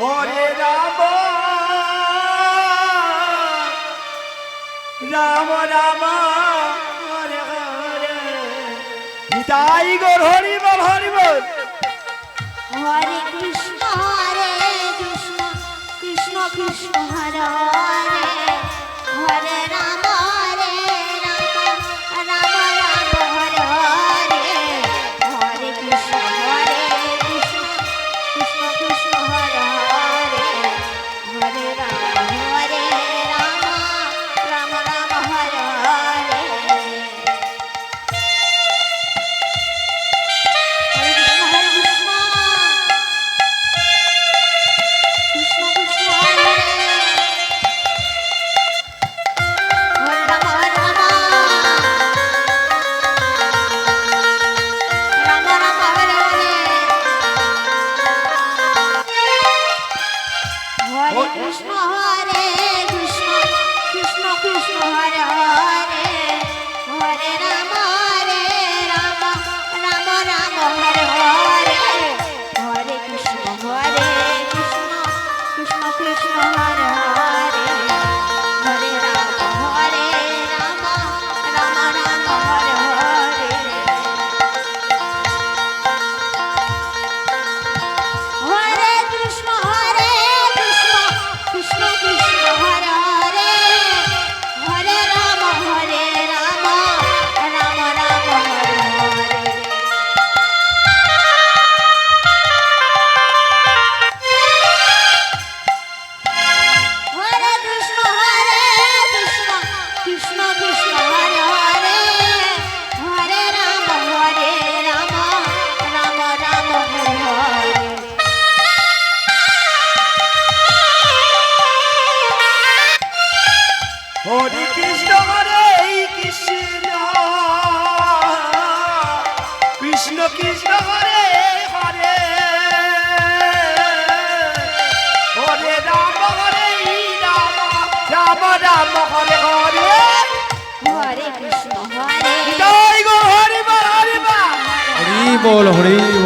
ওরে রাম রাম রাম, হরে হরে। নিতাই গোর, হরি বল হরি বল। হরে কৃষ্ণ হরে কৃষ্ণ। কৃষ্ণ কৃষ্ণ, হরে কৃষ্ণ হরে হরে। হরে রাম বল হরে বল।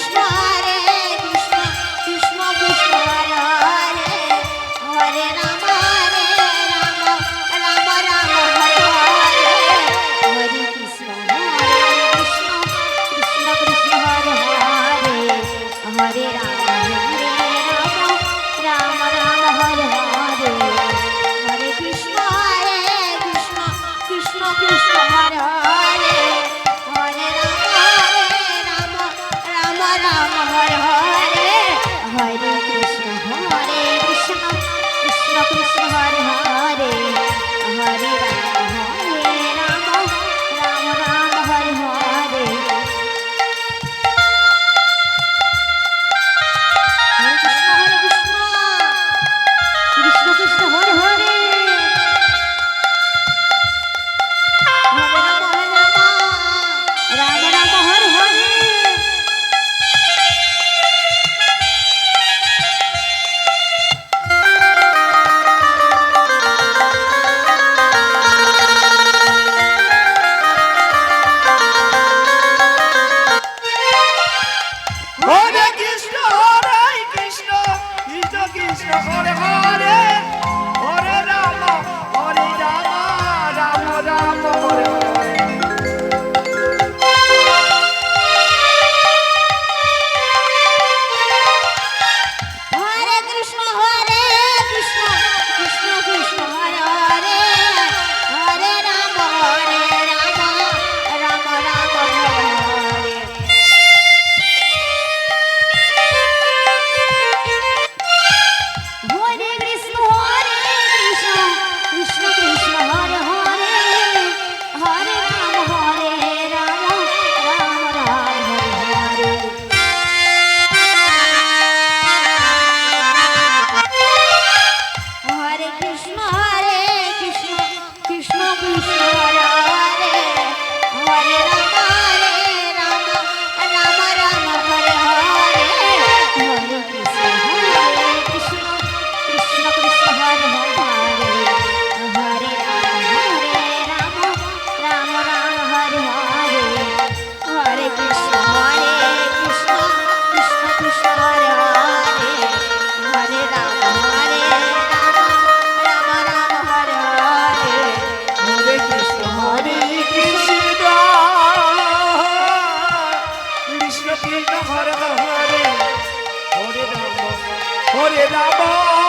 পুষ্পরে ওরে রাবা